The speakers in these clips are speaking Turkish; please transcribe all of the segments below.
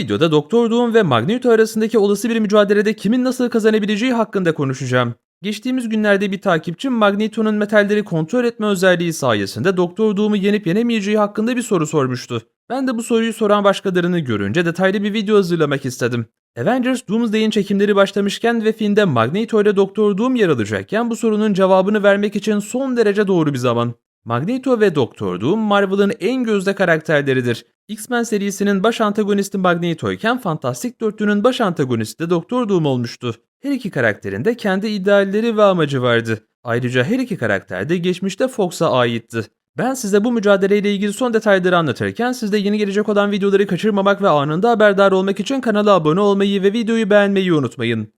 videoda Doktor Doom ve Magneto arasındaki olası bir mücadelede kimin nasıl kazanabileceği hakkında konuşacağım. Geçtiğimiz günlerde bir takipçim Magneto'nun metalleri kontrol etme özelliği sayesinde Doktor Doom'u yenip yenemeyeceği hakkında bir soru sormuştu. Ben de bu soruyu soran başkalarını görünce detaylı bir video hazırlamak istedim. Avengers Doomsday'in çekimleri başlamışken ve filmde Magneto ile Doktor Doom yer alacakken bu sorunun cevabını vermek için son derece doğru bir zaman. Magneto ve Doktor Doom Marvel'ın en gözde karakterleridir. X-Men serisinin baş antagonisti Magneto iken Fantastik Dörtlü'nün baş antagonisti de Doktor Doom olmuştu. Her iki karakterin de kendi idealleri ve amacı vardı. Ayrıca her iki karakter de geçmişte Fox'a aitti. Ben size bu mücadeleyle ilgili son detayları anlatırken siz de yeni gelecek olan videoları kaçırmamak ve anında haberdar olmak için kanala abone olmayı ve videoyu beğenmeyi unutmayın.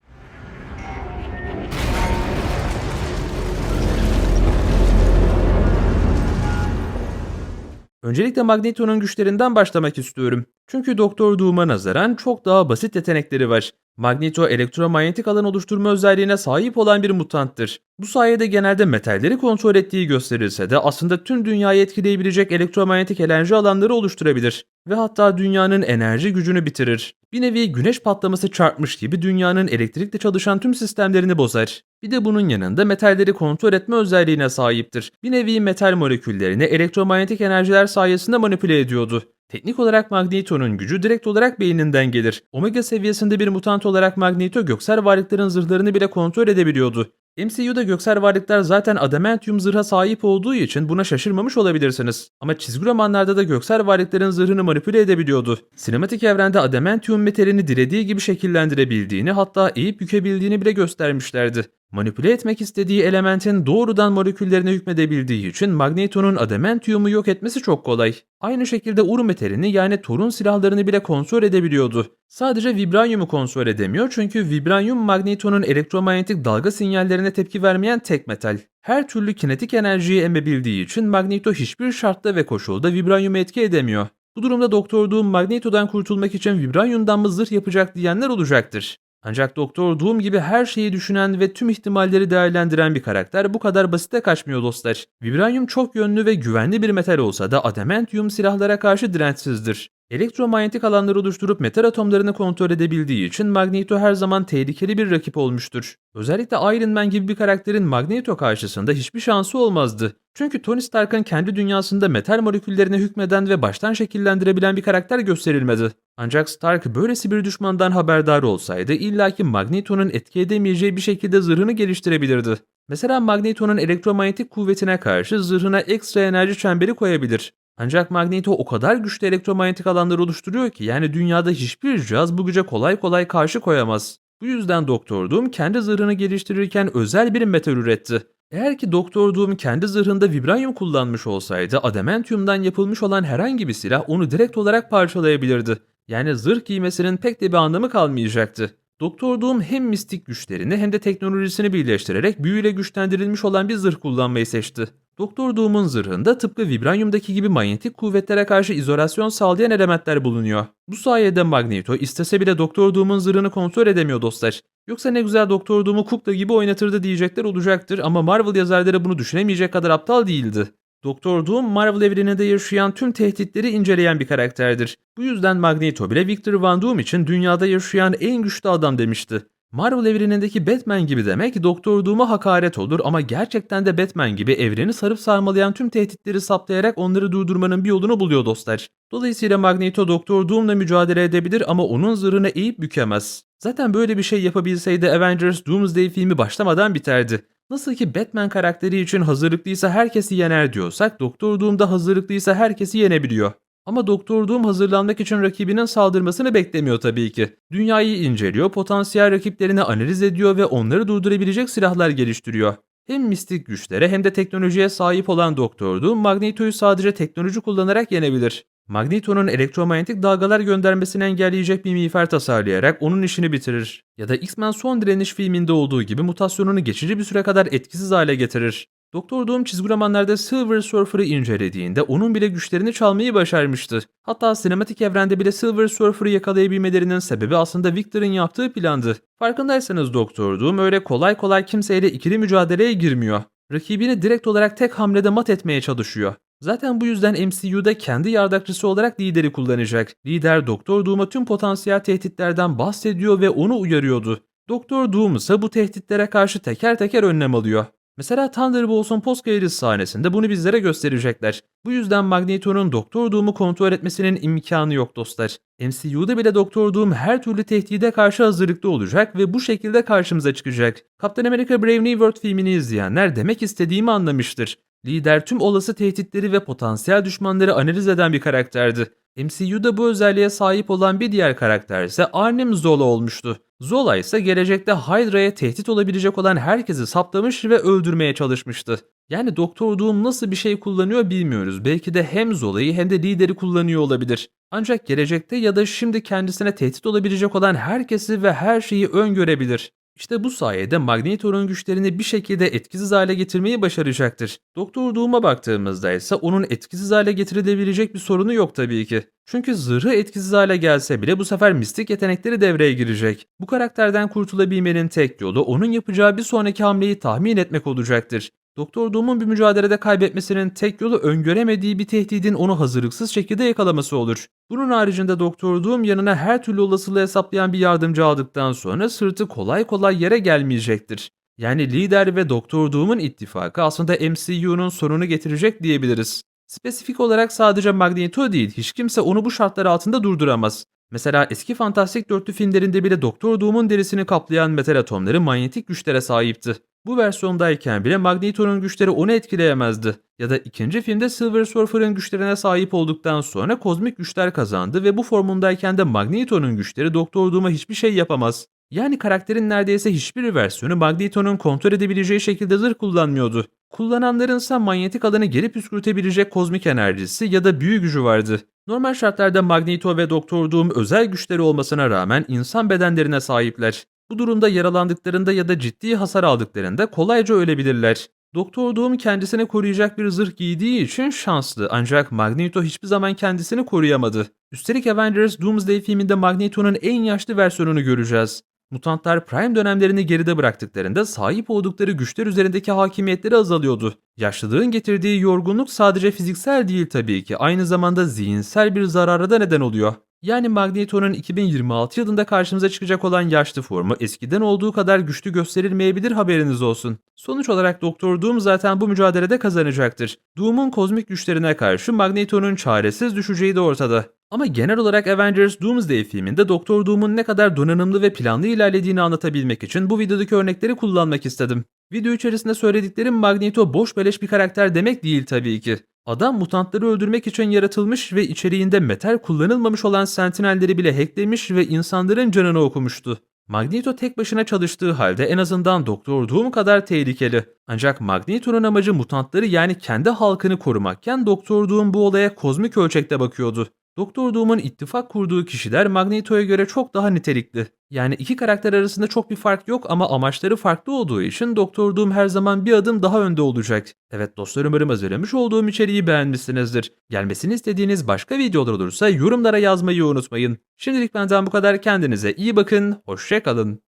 Öncelikle Magneto'nun güçlerinden başlamak istiyorum. Çünkü Doktor Doom'a nazaran çok daha basit yetenekleri var. Magneto elektromanyetik alan oluşturma özelliğine sahip olan bir mutanttır. Bu sayede genelde metalleri kontrol ettiği gösterilse de aslında tüm dünyayı etkileyebilecek elektromanyetik enerji alanları oluşturabilir ve hatta dünyanın enerji gücünü bitirir. Bir nevi güneş patlaması çarpmış gibi dünyanın elektrikle çalışan tüm sistemlerini bozar. Bir de bunun yanında metalleri kontrol etme özelliğine sahiptir. Bir nevi metal moleküllerini elektromanyetik enerjiler sayesinde manipüle ediyordu. Teknik olarak Magneto'nun gücü direkt olarak beyninden gelir. Omega seviyesinde bir mutant olarak Magneto göksel varlıkların zırhlarını bile kontrol edebiliyordu. MCU'da göksel varlıklar zaten adamantium zırha sahip olduğu için buna şaşırmamış olabilirsiniz. Ama çizgi romanlarda da göksel varlıkların zırhını manipüle edebiliyordu. Sinematik evrende adamantium metalini dilediği gibi şekillendirebildiğini hatta eğip bükebildiğini bile göstermişlerdi. Manipüle etmek istediği elementin doğrudan moleküllerine hükmedebildiği için Magneto'nun adamantium'u yok etmesi çok kolay. Aynı şekilde Ur metalini yani Thor'un silahlarını bile kontrol edebiliyordu. Sadece vibranyumu kontrol edemiyor çünkü vibranyum Magneto'nun elektromanyetik dalga sinyallerine tepki vermeyen tek metal. Her türlü kinetik enerjiyi emebildiği için Magneto hiçbir şartta ve koşulda vibranyumu etki edemiyor. Bu durumda Doktor Doom Magneto'dan kurtulmak için vibranyumdan mı zırh yapacak diyenler olacaktır. Ancak Doktor Doom gibi her şeyi düşünen ve tüm ihtimalleri değerlendiren bir karakter bu kadar basite kaçmıyor dostlar. Vibranyum çok yönlü ve güvenli bir metal olsa da adamantium silahlara karşı dirençsizdir. Elektromanyetik alanları oluşturup metal atomlarını kontrol edebildiği için Magneto her zaman tehlikeli bir rakip olmuştur. Özellikle Iron Man gibi bir karakterin Magneto karşısında hiçbir şansı olmazdı. Çünkü Tony Stark'ın kendi dünyasında metal moleküllerine hükmeden ve baştan şekillendirebilen bir karakter gösterilmedi. Ancak Stark böylesi bir düşmandan haberdar olsaydı illaki Magneto'nun etki edemeyeceği bir şekilde zırhını geliştirebilirdi. Mesela Magneto'nun elektromanyetik kuvvetine karşı zırhına ekstra enerji çemberi koyabilir. Ancak Magneto o kadar güçlü elektromanyetik alanlar oluşturuyor ki yani dünyada hiçbir cihaz bu güce kolay kolay karşı koyamaz. Bu yüzden Doktor Doom kendi zırhını geliştirirken özel bir metal üretti. Eğer ki Doktor Doom kendi zırhında vibranyum kullanmış olsaydı adamantiumdan yapılmış olan herhangi bir silah onu direkt olarak parçalayabilirdi. Yani zırh giymesinin pek de bir anlamı kalmayacaktı. Doktor Doom hem mistik güçlerini hem de teknolojisini birleştirerek büyüyle güçlendirilmiş olan bir zırh kullanmayı seçti. Doktor Doom'un zırhında tıpkı vibranyumdaki gibi manyetik kuvvetlere karşı izolasyon sağlayan elementler bulunuyor. Bu sayede Magneto istese bile Doktor Doom'un zırhını kontrol edemiyor dostlar. Yoksa ne güzel Doktor Doom'u kukla gibi oynatırdı diyecekler olacaktır ama Marvel yazarları bunu düşünemeyecek kadar aptal değildi. Doktor Doom Marvel evreninde yaşayan tüm tehditleri inceleyen bir karakterdir. Bu yüzden Magneto bile Victor Von Doom için dünyada yaşayan en güçlü adam demişti. Marvel evrenindeki Batman gibi demek Doktor Doom'a hakaret olur ama gerçekten de Batman gibi evreni sarıp sarmalayan tüm tehditleri saptayarak onları durdurmanın bir yolunu buluyor dostlar. Dolayısıyla Magneto Doktor Doom'la mücadele edebilir ama onun zırhını eğip bükemez. Zaten böyle bir şey yapabilseydi Avengers Doomsday filmi başlamadan biterdi. Nasıl ki Batman karakteri için hazırlıklıysa herkesi yener diyorsak Doktor Doom da hazırlıklıysa herkesi yenebiliyor. Ama Doktor Doom hazırlanmak için rakibinin saldırmasını beklemiyor tabii ki. Dünyayı inceliyor, potansiyel rakiplerini analiz ediyor ve onları durdurabilecek silahlar geliştiriyor. Hem mistik güçlere hem de teknolojiye sahip olan Doktor Doom Magneto'yu sadece teknoloji kullanarak yenebilir. Magneto'nun elektromanyetik dalgalar göndermesini engelleyecek bir miğfer tasarlayarak onun işini bitirir. Ya da X-Men Son Direniş filminde olduğu gibi mutasyonunu geçici bir süre kadar etkisiz hale getirir. Doktor Doom çizgi romanlarda Silver Surfer'ı incelediğinde onun bile güçlerini çalmayı başarmıştı. Hatta sinematik evrende bile Silver Surfer'ı yakalayabilmelerinin sebebi aslında Victor'ın yaptığı plandı. Farkındaysanız Doktor Doom öyle kolay kolay kimseyle ikili mücadeleye girmiyor. Rakibini direkt olarak tek hamlede mat etmeye çalışıyor. Zaten bu yüzden MCU'da kendi yardakçısı olarak lideri kullanacak. Lider Doktor Doom'a tüm potansiyel tehditlerden bahsediyor ve onu uyarıyordu. Doktor Doom ise bu tehditlere karşı teker teker önlem alıyor. Mesela Thunderbolts'un post credits sahnesinde bunu bizlere gösterecekler. Bu yüzden Magneto'nun Doktor Doom'u kontrol etmesinin imkanı yok dostlar. MCU'da bile Doktor Doom her türlü tehdide karşı hazırlıklı olacak ve bu şekilde karşımıza çıkacak. Captain America Brave New World filmini izleyenler demek istediğimi anlamıştır. Lider tüm olası tehditleri ve potansiyel düşmanları analiz eden bir karakterdi. MCU'da bu özelliğe sahip olan bir diğer karakter ise Arnim Zola olmuştu. Zola ise gelecekte Hydra'ya tehdit olabilecek olan herkesi saptamış ve öldürmeye çalışmıştı. Yani Doktor Doom nasıl bir şey kullanıyor bilmiyoruz. Belki de hem Zola'yı hem de lideri kullanıyor olabilir. Ancak gelecekte ya da şimdi kendisine tehdit olabilecek olan herkesi ve her şeyi öngörebilir. İşte bu sayede Magneto'nun güçlerini bir şekilde etkisiz hale getirmeyi başaracaktır. Doktor Doom'a baktığımızda ise onun etkisiz hale getirilebilecek bir sorunu yok tabii ki. Çünkü zırhı etkisiz hale gelse bile bu sefer mistik yetenekleri devreye girecek. Bu karakterden kurtulabilmenin tek yolu onun yapacağı bir sonraki hamleyi tahmin etmek olacaktır. Doktor Doom'un bir mücadelede kaybetmesinin tek yolu öngöremediği bir tehdidin onu hazırlıksız şekilde yakalaması olur. Bunun haricinde Doktor Doom yanına her türlü olasılığı hesaplayan bir yardımcı aldıktan sonra sırtı kolay kolay yere gelmeyecektir. Yani lider ve Doktor Doom'un ittifakı aslında MCU'nun sonunu getirecek diyebiliriz. Spesifik olarak sadece Magneto değil, hiç kimse onu bu şartlar altında durduramaz. Mesela eski Fantastik Dörtlü filmlerinde bile Doktor Doom'un derisini kaplayan metal atomları manyetik güçlere sahipti. Bu versiyondayken bile Magneto'nun güçleri onu etkileyemezdi. Ya da ikinci filmde Silver Surfer'ın güçlerine sahip olduktan sonra kozmik güçler kazandı ve bu formundayken de Magneto'nun güçleri Doktor Doom'a hiçbir şey yapamaz. Yani karakterin neredeyse hiçbir versiyonu Magneto'nun kontrol edebileceği şekilde zırh kullanmıyordu. Kullananların ise manyetik alanı geri püskürtebilecek kozmik enerjisi ya da büyü gücü vardı. Normal şartlarda Magneto ve Doktor Doom özel güçleri olmasına rağmen insan bedenlerine sahipler. Bu durumda yaralandıklarında ya da ciddi hasar aldıklarında kolayca ölebilirler. Doktor Doom kendisini koruyacak bir zırh giydiği için şanslı ancak Magneto hiçbir zaman kendisini koruyamadı. Üstelik Avengers Doomsday filminde Magneto'nun en yaşlı versiyonunu göreceğiz. Mutantlar Prime dönemlerini geride bıraktıklarında sahip oldukları güçler üzerindeki hakimiyetleri azalıyordu. Yaşlılığın getirdiği yorgunluk sadece fiziksel değil tabii ki aynı zamanda zihinsel bir zarara da neden oluyor. Yani Magneto'nun 2026 yılında karşımıza çıkacak olan yaşlı formu eskiden olduğu kadar güçlü gösterilmeyebilir haberiniz olsun. Sonuç olarak Doktor Doom zaten bu mücadelede kazanacaktır. Doom'un kozmik güçlerine karşı Magneto'nun çaresiz düşeceği de ortada. Ama genel olarak Avengers Doomsday filminde Doktor Doom'un ne kadar donanımlı ve planlı ilerlediğini anlatabilmek için bu videodaki örnekleri kullanmak istedim. Video içerisinde söylediklerim Magneto boş beleş bir karakter demek değil tabii ki. Adam mutantları öldürmek için yaratılmış ve içeriğinde metal kullanılmamış olan sentinelleri bile hacklemiş ve insanların canını okumuştu. Magneto tek başına çalıştığı halde en azından Doktor Doom kadar tehlikeli. Ancak Magneto'nun amacı mutantları yani kendi halkını korumakken Doktor Doom bu olaya kozmik ölçekte bakıyordu. Doktor Doom'un ittifak kurduğu kişiler Magneto'ya göre çok daha nitelikli. Yani iki karakter arasında çok bir fark yok ama amaçları farklı olduğu için Doktor Doom her zaman bir adım daha önde olacak. Evet dostlar umarım hazırlamış olduğum içeriği beğenmişsinizdir. Gelmesini istediğiniz başka videolar olursa yorumlara yazmayı unutmayın. Şimdilik benden bu kadar kendinize iyi bakın, hoşçakalın.